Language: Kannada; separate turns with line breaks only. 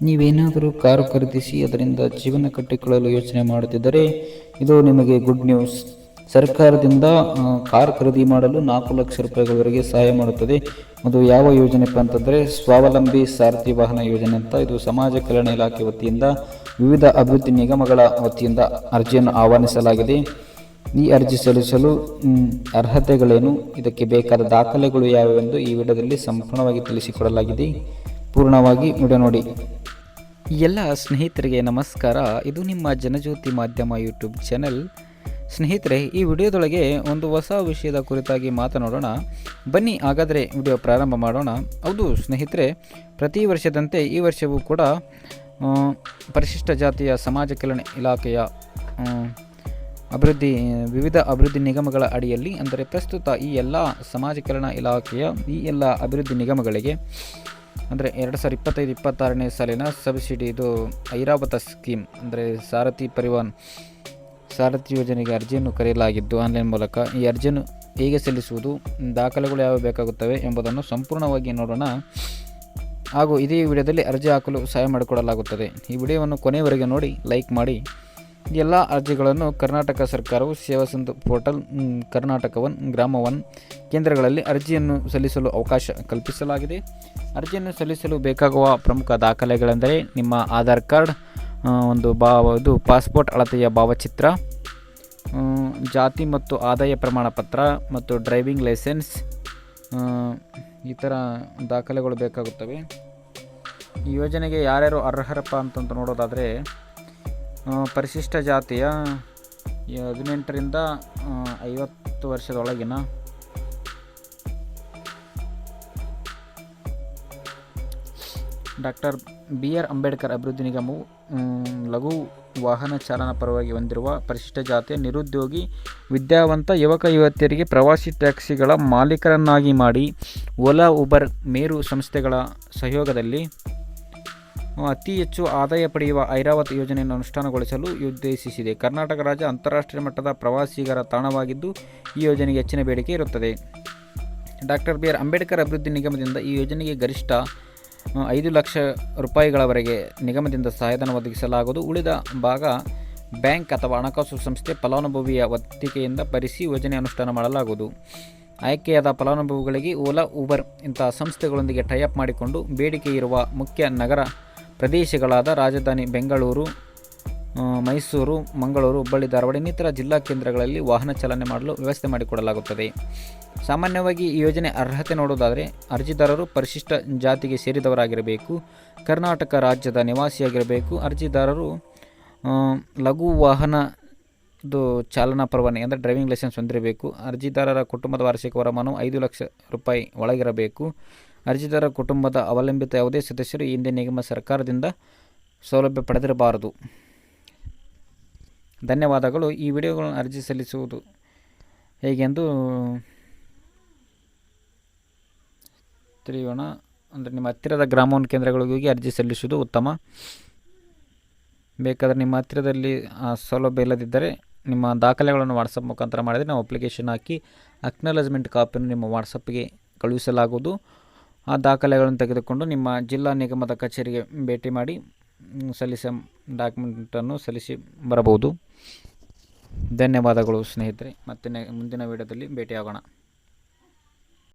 ನೀವೇನಾದರೂ ಕಾರು ಖರೀದಿಸಿ ಅದರಿಂದ ಜೀವನ ಕಟ್ಟಿಕೊಳ್ಳಲು ಯೋಚನೆ ಮಾಡುತ್ತಿದ್ದರೆ, ಇದು ನಿಮಗೆ ಗುಡ್ ನ್ಯೂಸ್ ಸರ್ಕಾರದಿಂದ ಕಾರ್ ಖರೀದಿ ಮಾಡಲು ನಾಲ್ಕು ಲಕ್ಷ ರೂಪಾಯಿಗಳವರೆಗೆ ಸಹಾಯ ಮಾಡುತ್ತದೆ. ಅದು ಯಾವ ಯೋಜನೆಪ್ಪ ಅಂತಂದರೆ ಸ್ವಾವಲಂಬಿ ಸಾರಥಿ ವಾಹನ ಯೋಜನೆ ಅಂತ ಇದು ಸಮಾಜ ಕಲ್ಯಾಣ ಇಲಾಖೆ ವತಿಯಿಂದ, ವಿವಿಧ ಅಭಿವೃದ್ಧಿ ನಿಗಮಗಳ ವತಿಯಿಂದ ಅರ್ಜಿಯನ್ನು ಆಹ್ವಾನಿಸಲಾಗಿದೆ. ಈ ಅರ್ಜಿ ಸಲ್ಲಿಸಲು ಅರ್ಹತೆಗಳೇನು, ಇದಕ್ಕೆ ಬೇಕಾದ ದಾಖಲೆಗಳು ಯಾವುವೆಂದು ಈ ವಿಡದಲ್ಲಿ ಸಂಪೂರ್ಣವಾಗಿ ತಿಳಿಸಿಕೊಡಲಾಗಿದೆ. ಪೂರ್ಣವಾಗಿ ವಿಡಿಯೋ ನೋಡಿ. ಎಲ್ಲ ಸ್ನೇಹಿತರಿಗೆ ನಮಸ್ಕಾರ. ಇದು ನಿಮ್ಮ ಜನಜ್ಯೋತಿ ಮಾಧ್ಯಮ ಯೂಟ್ಯೂಬ್ ಚಾನೆಲ್. ಸ್ನೇಹಿತರೆ, ಈ ವಿಡಿಯೋದೊಳಗೆ ಒಂದು ಹೊಸ ವಿಷಯದ ಕುರಿತಾಗಿ ಮಾತನಾಡೋಣ. ಬನ್ನಿ, ಹಾಗಾದರೆ ವಿಡಿಯೋ ಪ್ರಾರಂಭ ಮಾಡೋಣ. ಹೌದು ಸ್ನೇಹಿತರೆ, ಪ್ರತಿ ವರ್ಷದಂತೆ ಈ ವರ್ಷವೂ ಕೂಡ ಪರಿಶಿಷ್ಟ ಜಾತಿಯ ಸಮಾಜ ಕಲ್ಯಾಣ ಇಲಾಖೆಯ ಅಭಿವೃದ್ಧಿ, ವಿವಿಧ ಅಭಿವೃದ್ಧಿ ನಿಗಮಗಳ ಅಡಿಯಲ್ಲಿ, ಅಂದರೆ ಪ್ರಸ್ತುತ ಈ ಎಲ್ಲ ಸಮಾಜ ಕಲ್ಯಾಣ ಇಲಾಖೆಯ ಈ ಎಲ್ಲ ಅಭಿವೃದ್ಧಿ ನಿಗಮಗಳಿಗೆ ಅಂದರೆ ಎರಡು ಸಾವಿರದ ಇಪ್ಪತ್ತೈದು, ಇಪ್ಪತ್ತಾರನೇ ಸಾಲಿನ ಸಬ್ಸಿಡಿ ಇದು ಐರಾವತ ಸ್ಕೀಮ್ ಅಂದರೆ ಸಾರಥಿ ಪರಿವಾನ್ ಸಾರಥಿ ಯೋಜನೆಗೆ ಅರ್ಜಿಯನ್ನು ಕರೆಯಲಾಗಿದ್ದು ಆನ್ಲೈನ್ ಮೂಲಕ ಈ ಅರ್ಜಿಯನ್ನು ಹೇಗೆ ಸಲ್ಲಿಸುವುದು, ದಾಖಲೆಗಳು ಯಾವ ಬೇಕಾಗುತ್ತವೆ ಎಂಬುದನ್ನು ಸಂಪೂರ್ಣವಾಗಿ ನೋಡೋಣ. ಹಾಗೂ ಇದೇ ವಿಡಿಯೋದಲ್ಲಿ ಅರ್ಜಿ ಹಾಕಲು ಸಹಾಯ ಮಾಡಿಕೊಡಲಾಗುತ್ತದೆ. ಈ ವಿಡಿಯೋವನ್ನು ಕೊನೆಯವರೆಗೆ ನೋಡಿ, ಲೈಕ್ ಮಾಡಿ. ಎಲ್ಲ ಅರ್ಜಿಗಳನ್ನು ಕರ್ನಾಟಕ ಸರ್ಕಾರವು Seva Sindhu portal Karnataka one Grama one ಕೇಂದ್ರಗಳಲ್ಲಿ ಅರ್ಜಿಯನ್ನು ಸಲ್ಲಿಸಲು ಅವಕಾಶ ಕಲ್ಪಿಸಲಾಗಿದೆ. ಅರ್ಜಿಯನ್ನು ಸಲ್ಲಿಸಲು ಬೇಕಾಗುವ ಪ್ರಮುಖ ದಾಖಲೆಗಳೆಂದರೆ ನಿಮ್ಮ ಆಧಾರ್ ಕಾರ್ಡ್ ಒಂದು ಭಾವ ಇದು ಪಾಸ್ಪೋರ್ಟ್ ಅಳತೆಯ ಭಾವಚಿತ್ರ ಜಾತಿ ಮತ್ತು ಆದಾಯ ಪ್ರಮಾಣ ಪತ್ರ ಮತ್ತು ಡ್ರೈವಿಂಗ್ ಲೈಸೆನ್ಸ್ ಈ ಥರ ದಾಖಲೆಗಳು ಬೇಕಾಗುತ್ತವೆ. ಈ ಯೋಜನೆಗೆ ಯಾರ್ಯಾರು ಅರ್ಹರಪ್ಪ ಅಂತಂತ ನೋಡೋದಾದರೆ ಪರಿಶಿಷ್ಟ ಜಾತಿಯ ಹದಿನೆಂಟರಿಂದ ಐವತ್ತು ವರ್ಷದೊಳಗಿನ ಡಾಕ್ಟರ್ ಬಿ ಆರ್ ಅಂಬೇಡ್ಕರ್ ಅಭಿವೃದ್ಧಿ ನಿಗಮವು ಲಘು ವಾಹನ ಚಾಲನಾ ಪರವಾಗಿ ಹೊಂದಿರುವ ಪರಿಶಿಷ್ಟ ಜಾತಿಯ ನಿರುದ್ಯೋಗಿ, ವಿದ್ಯಾವಂತ ಯುವಕ ಯುವತಿಯರಿಗೆ ಪ್ರವಾಸಿ ಟ್ಯಾಕ್ಸಿಗಳ ಮಾಲೀಕರನ್ನಾಗಿ ಮಾಡಿ, ಓಲಾ, ಉಬರ್, ಮೇರು ಸಂಸ್ಥೆಗಳ ಸಹಯೋಗದಲ್ಲಿ ಅತಿ ಹೆಚ್ಚು ಆದಾಯ ಪಡೆಯುವ ಐರಾವತ್ ಯೋಜನೆಯನ್ನು ಅನುಷ್ಠಾನಗೊಳಿಸಲು ಉದ್ದೇಶಿಸಿದೆ. ಕರ್ನಾಟಕ ರಾಜ್ಯ ಅಂತಾರಾಷ್ಟ್ರೀಯ ಮಟ್ಟದ ಪ್ರವಾಸಿಗರ ತಾಣವಾಗಿದ್ದು, ಈ ಯೋಜನೆಗೆ ಹೆಚ್ಚಿನ ಬೇಡಿಕೆ ಇರುತ್ತದೆ. ಡಾಕ್ಟರ್ ಬಿ ಆರ್ ಅಂಬೇಡ್ಕರ್ ಅಭಿವೃದ್ಧಿ ನಿಗಮದಿಂದ ಈ ಯೋಜನೆಗೆ ಗರಿಷ್ಠ ಐದು ಲಕ್ಷ ರೂಪಾಯಿಗಳವರೆಗೆ ನಿಗಮದಿಂದ ಸಹಾಯಧನ ಒದಗಿಸಲಾಗುವುದು. ಉಳಿದ ಭಾಗ ಬ್ಯಾಂಕ್ ಅಥವಾ ಹಣಕಾಸು ಸಂಸ್ಥೆ ಫಲಾನುಭವಿಯ ಒತ್ತಿಗೆಯಿಂದ ಭರಿಸಿ ಯೋಜನೆ ಅನುಷ್ಠಾನ ಮಾಡಲಾಗುವುದು. ಆಯ್ಕೆಯಾದ ಫಲಾನುಭವಿಗಳಿಗೆ ಓಲಾ ಉಬರ್ ಇಂತಹ ಸಂಸ್ಥೆಗಳೊಂದಿಗೆ ಟೈಅಪ್ ಮಾಡಿಕೊಂಡು ಬೇಡಿಕೆ ಇರುವ ಮುಖ್ಯ ನಗರ ಪ್ರದೇಶಗಳಾದ ರಾಜಧಾನಿ ಬೆಂಗಳೂರು ಮೈಸೂರು, ಮಂಗಳೂರು, ಹುಬ್ಬಳ್ಳಿ, ಧಾರವಾಡ ಇನ್ನಿತರ ಜಿಲ್ಲಾ ಕೇಂದ್ರಗಳಲ್ಲಿ ವಾಹನ ಚಾಲನೆ ಮಾಡಲು ವ್ಯವಸ್ಥೆ ಮಾಡಿಕೊಡಲಾಗುತ್ತದೆ. ಸಾಮಾನ್ಯವಾಗಿ ಈ ಯೋಜನೆ ಅರ್ಹತೆ ನೋಡುವುದಾದರೆ ಅರ್ಜಿದಾರರು ಪರಿಶಿಷ್ಟ ಜಾತಿಗೆ ಸೇರಿದವರಾಗಿರಬೇಕು, ಕರ್ನಾಟಕ ರಾಜ್ಯದ ನಿವಾಸಿಯಾಗಿರಬೇಕು, ಅರ್ಜಿದಾರರು ಲಘು ವಾಹನ ಇದು ಚಾಲನಾ ಪರವಾನೆ ಅಂದರೆ ಡ್ರೈವಿಂಗ್ ಲೈಸೆನ್ಸ್ ಹೊಂದಿರಬೇಕು, ಅರ್ಜಿದಾರರ ಕುಟುಂಬದ ವಾರ್ಷಿಕ ವರಮಾನವು ಐದು ಲಕ್ಷ ರೂಪಾಯಿ ಒಳಗಿರಬೇಕು ಅರ್ಜಿದಾರ ಕುಟುಂಬದ ಅವಲಂಬಿತ ಯಾವುದೇ ಸದಸ್ಯರು ಈ ಹಿಂದೆ ನಿಗಮ ಸರ್ಕಾರದಿಂದ ಸೌಲಭ್ಯ ಪಡೆದಿರಬಾರದು. ಧನ್ಯವಾದಗಳು. ಈ ವಿಡಿಯೋಗಳನ್ನು ಅರ್ಜಿ ಸಲ್ಲಿಸುವುದು ಹೇಗೆಂದು ತಿಳಿಯೋಣ. ಅಂದರೆ ನಿಮ್ಮ ಹತ್ತಿರದ ಗ್ರಾಮೋನ್ ಕೇಂದ್ರಗಳಿಗೆ ಅರ್ಜಿ ಸಲ್ಲಿಸುವುದು ಉತ್ತಮ. ಬೇಕಾದರೆ ನಿಮ್ಮ ಹತ್ತಿರದಲ್ಲಿ, ಆ, ಸೌಲಭ್ಯ ಇಲ್ಲದಿದ್ದರೆ ನಿಮ್ಮ ದಾಖಲೆಗಳನ್ನು ವಾಟ್ಸಪ್ ಮುಖಾಂತರ ಮಾಡಿದರೆ ನಾವು ಅಪ್ಲಿಕೇಶನ್ ಹಾಕಿ ಅಕ್ನಾಲಜ್ಮೆಂಟ್ ಕಾಪಿಯನ್ನು ನಿಮ್ಮ ವಾಟ್ಸಪ್ಗೆ ಕಳುಹಿಸಲಾಗುವುದು. ಆ ದಾಖಲೆಗಳನ್ನು ತೆಗೆದುಕೊಂಡು ನಿಮ್ಮ ಜಿಲ್ಲಾ ನಿಗಮದ ಕಚೇರಿಗೆ ಭೇಟಿ ಮಾಡಿ ಸಲ್ಲಿಸ ಡಾಕ್ಯುಮೆಂಟನ್ನು ಸಲ್ಲಿಸಿ ಬರಬಹುದು. ಧನ್ಯವಾದಗಳು ಸ್ನೇಹಿತರೆ. ಮತ್ತೆ ಮುಂದಿನ ವಿಡಿಯೋದಲ್ಲಿ ಭೇಟಿಯಾಗೋಣ.